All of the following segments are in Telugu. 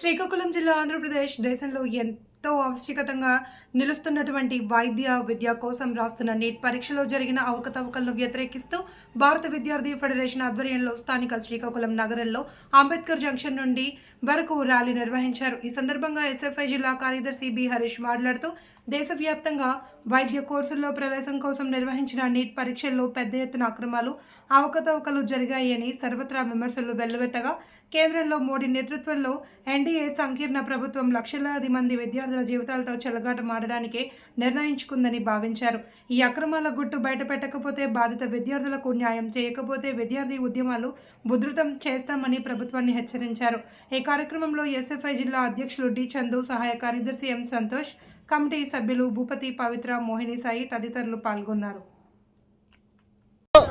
శ్రీకాకుళం జిల్లా ఆంధ్రప్రదేశ్ దేశంలో ఎంతో ఆవశ్యకతంగా నిలుస్తున్నటువంటి వైద్య విద్య కోసం రాస్తున్న నీట్ పరీక్షలో జరిగిన అవకతవకలను వ్యతిరేకిస్తూ భారత విద్యార్థి ఫెడరేషన్ ఆధ్వర్యంలో స్థానిక శ్రీకాకుళం నగరంలో అంబేద్కర్ జంక్షన్ నుండి వరకు ర్యాలీ నిర్వహించారు. ఈ సందర్భంగా ఎస్ఎఫ్ఐ జిల్లా కార్యదర్శి బి హరీష్ మాట్లాడుతూ దేశవ్యాప్తంగా వైద్య కోర్సుల్లో ప్రవేశం కోసం నిర్వహించిన నీట్ పరీక్షల్లో పెద్ద ఎత్తున అక్రమాలు అవకతవకలు జరిగాయని సర్వత్రా విమర్శలు వెల్లువెత్తగా కేంద్రంలో మోడీ నేతృత్వంలో ఎన్డీఏ సంకీర్ణ ప్రభుత్వం లక్షలాది మంది విద్యార్థుల జీవితాలతో చెలగాటమాడడానికే నిర్ణయించుకుందని భావించారు. ఈ అక్రమాల గుట్టు బయటపెట్టకపోతే బాధిత విద్యార్థులకు న్యాయం చేయకపోతే విద్యార్థి ఉద్యమాలు ఉధృతం చేస్తామని ప్రభుత్వాన్ని హెచ్చరించారు. ఈ కార్యక్రమంలో ఎస్ఎఫ్ఐ జిల్లా అధ్యక్షులు డి చందు సహాయ కార్యదర్శి ఎం సంతోష్ కమిటీ సభ్యులు భూపతి పవిత్ర మోహిని సాయి తదితరులు పాల్గొన్నారు.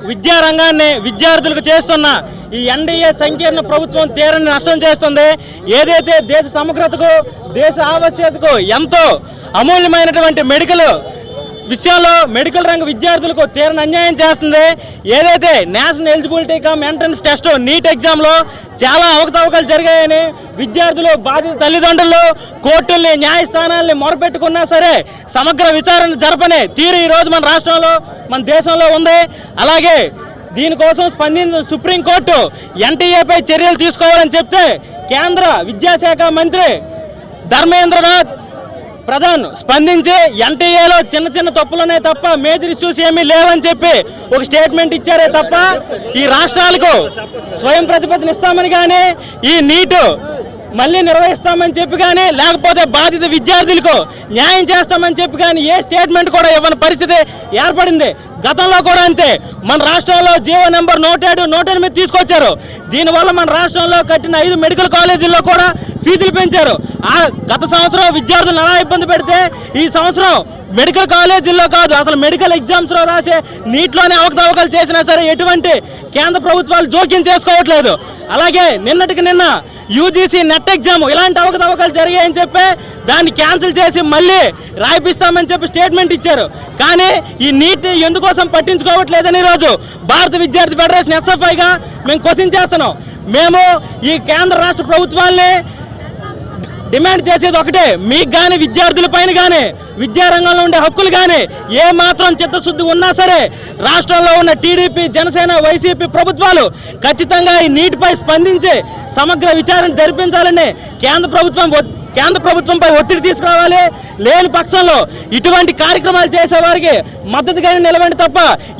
విద్యారంగాన్ని విద్యార్థులకు చేస్తున్న ఈ ఎన్డీఏ సంకీర్ణ ప్రభుత్వం తీరని నష్టం చేస్తుంది. ఏదైతే దేశ సమగ్రతకు దేశ ఆవశ్యకతకు ఎంతో అమూల్యమైనటువంటి మెడికల్ విషయంలో మెడికల్ రంగ విద్యార్థులకు తీరని అన్యాయం చేస్తుంది. ఏదైతే national eligibility cum entrance test NEET ఎగ్జామ్లో చాలా అవకతవకలు జరిగాయని విద్యార్థులు బాధిత తల్లిదండ్రులు కోర్టుల్ని న్యాయస్థానాల్ని మొరపెట్టుకున్నా సరే సమగ్ర విచారణ జరపని తీరు ఈరోజు మన రాష్ట్రంలో మన దేశంలో ఉంది. అలాగే దీనికోసం స్పందించిన సుప్రీంకోర్టు ఎన్టీఏపై చర్యలు తీసుకోవాలని చెప్తే కేంద్ర విద్యాశాఖ మంత్రి ధర్మేంద్రనాథ్ ప్రధాన్ స్పందించి ఎన్టీఏలో చిన్న చిన్న తప్పులున్నాయి తప్ప మేజర్ ఇష్యూస్ ఏమీ లేవని చెప్పి ఒక స్టేట్మెంట్ ఇచ్చారే తప్ప ఈ రాష్ట్రాలకు స్వయం ప్రతిపత్తిని ఇస్తామని కానీ ఈ నీటు మళ్ళీ నిర్వహిస్తామని చెప్పి కానీ లేకపోతే బాధిత విద్యార్థులకు న్యాయం చేస్తామని చెప్పి కానీ ఏ స్టేట్మెంట్ కూడా ఇవ్వని పరిస్థితి ఏర్పడింది. గతంలో కూడా అంతే. మన రాష్ట్రంలో జీవో నెంబర్ నూట ఏడు నూట ఎనిమిది తీసుకొచ్చారు. దీనివల్ల మన రాష్ట్రంలో కట్టిన ఐదు మెడికల్ కాలేజీల్లో కూడా ఫీజులు పెంచారు. ఆ గత సంవత్సరం విద్యార్థులను ఎలా ఇబ్బంది పెడితే ఈ సంవత్సరం మెడికల్ కాలేజీల్లో కాదు అసలు మెడికల్ ఎగ్జామ్స్లో రాసే నీటిలోనే అవకతవకలు చేసినా సరే ఎటువంటి కేంద్ర ప్రభుత్వాలు జోక్యం చేసుకోవట్లేదు. అలాగే నిన్నటికి నిన్న యూజీసీ నెట్ ఎగ్జామ్ ఇలాంటి అవకతవకలు జరిగాయని చెప్పి దాన్ని క్యాన్సిల్ చేసి మళ్ళీ రాయిపిస్తామని చెప్పి స్టేట్మెంట్ ఇచ్చారు. కానీ ఈ నీట్ ఎందుకోసం పట్టించుకోవట్లేదని ఈరోజు భారత విద్యార్థి ఫెడరేషన్ ఎస్ఎఫ్ఐగా మేము క్వశ్చన్ చేస్తున్నాం. మేము ఈ కేంద్ర రాష్ట్ర ప్రభుత్వాల్ని డిమాండ్ చేసేది ఒకటే మీకు కానీ విద్యార్థుల పైన కానీ విద్యారంగంలో ఉండే హక్కులు కానీ ఏ మాత్రం చిత్తశుద్ధి ఉన్నా సరే రాష్ట్రంలో ఉన్న టీడీపీ జనసేన వైసీపీ ప్రభుత్వాలు ఖచ్చితంగా ఈ నీటిపై స్పందించి సమగ్ర విచారణ జరిపించాలని కేంద్ర ప్రభుత్వం కేంద్ర ప్రభుత్వంపై ఒత్తిడి తీసుకురావాలి. లేని పక్షంలో ఇటువంటి కార్యక్రమాలు చేసేవారికి మద్దతుగానే నిలవండి తప్ప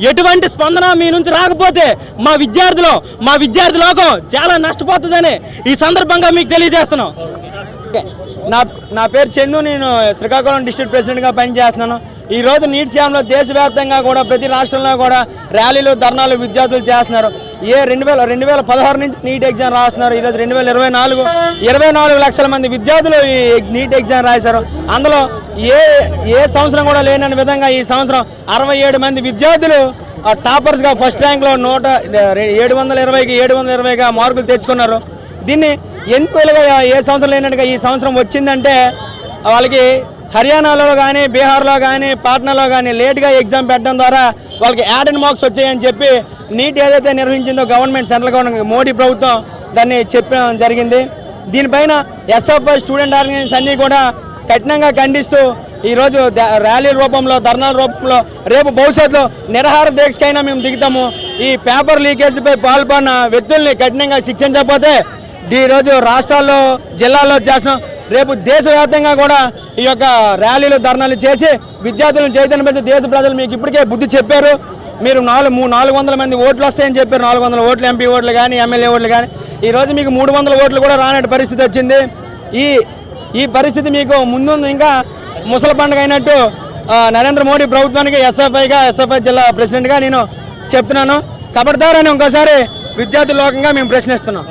ఎటువంటి స్పందన మీ నుంచి రాకపోతే మా విద్యార్థులు మా విద్యార్థి లోకం చాలా నష్టపోతుందని ఈ సందర్భంగా మీకు తెలియజేస్తున్నాం. నా నా పేరు చందు నేను శ్రీకాకుళం డిస్ట్రిక్ట్ ప్రెసిడెంట్గా పనిచేస్తున్నాను. ఈరోజు రోజు నీట్ స్కామ్లో దేశవ్యాప్తంగా కూడా ప్రతి రాష్ట్రంలో కూడా ర్యాలీలు ధర్నాలు విద్యార్థులు చేస్తున్నారు. ఏ రెండు వేల రెండు వేల పదహారు నుంచి నీట్ ఎగ్జామ్ రాస్తున్నారు. ఈరోజు రెండు వేల ఇరవై నాలుగు ఇరవై నాలుగు లక్షల మంది విద్యార్థులు ఈ నీట్ ఎగ్జామ్ రాశారు. అందులో ఏ ఏ సంవత్సరం కూడా లేనని విధంగా ఈ సంవత్సరం అరవై ఏడు మంది విద్యార్థులు టాపర్స్గా ఫస్ట్ ర్యాంక్లో నూట ఏడు వందల ఇరవైకి ఏడు వందల ఇరవైగా మార్కులు తెచ్చుకున్నారు. దీన్ని ఎందుకు ఏ సంవత్సరం లేనట్టుగా ఈ సంవత్సరం వచ్చిందంటే వాళ్ళకి హర్యానాలో కానీ బీహార్లో కానీ పాట్నాలో కానీ లేట్గా ఎగ్జామ్ పెట్టడం ద్వారా వాళ్ళకి యాడ్ అండ్ మార్క్స్ వచ్చాయని చెప్పి నీట్ ఏదైతే నిర్వహించిందో గవర్నమెంట్ సెంట్రల్ గవర్నమెంట్ మోడీ ప్రభుత్వం దాన్ని చెప్పడం జరిగింది. దీనిపైన ఎస్ఎఫ్ఐ స్టూడెంట్ ఆర్గనైజేషన్స్ అన్నీ కూడా కఠినంగా ఖండిస్తూ ఈరోజు ర్యాలీల రూపంలో ధర్నాల రూపంలో రేపు భవిష్యత్తులో నిరహార దీక్షకైనా మేము దిగుతాము. ఈ పేపర్ లీకేజ్పై పాల్పడిన వ్యక్తుల్ని కఠినంగా శిక్షించకపోతే ఈరోజు రాష్ట్రాల్లో జిల్లాల్లో చేస్తున్నాం రేపు దేశవ్యాప్తంగా కూడా ఈ యొక్క ర్యాలీలు ధర్నాలు చేసి విద్యార్థులను చైతన్య పెంచి దేశ ప్రజలు మీకు ఇప్పటికే బుద్ధి చెప్పారు. మీరు నాలుగు మూడు నాలుగు వందల మంది ఓట్లు వస్తాయని చెప్పారు. నాలుగు వందల ఓట్లు ఎంపీ ఓట్లు కానీ ఎమ్మెల్యే ఓట్లు కానీ ఈరోజు మీకు మూడు వందల ఓట్లు కూడా రానట్టు పరిస్థితి వచ్చింది. ఈ ఈ పరిస్థితి మీకు ముందు ఇంకా ముసల పండుగ అయినట్టు నరేంద్ర మోడీ ప్రభుత్వానికి ఎస్ఎఫ్ఐగా ఎస్ఎఫ్ఐ జిల్లా ప్రెసిడెంట్గా నేను చెప్తున్నాను. కబడ్దారని ఇంకోసారి విద్యార్థి లోకంగా మేము ప్రశ్నిస్తున్నాం.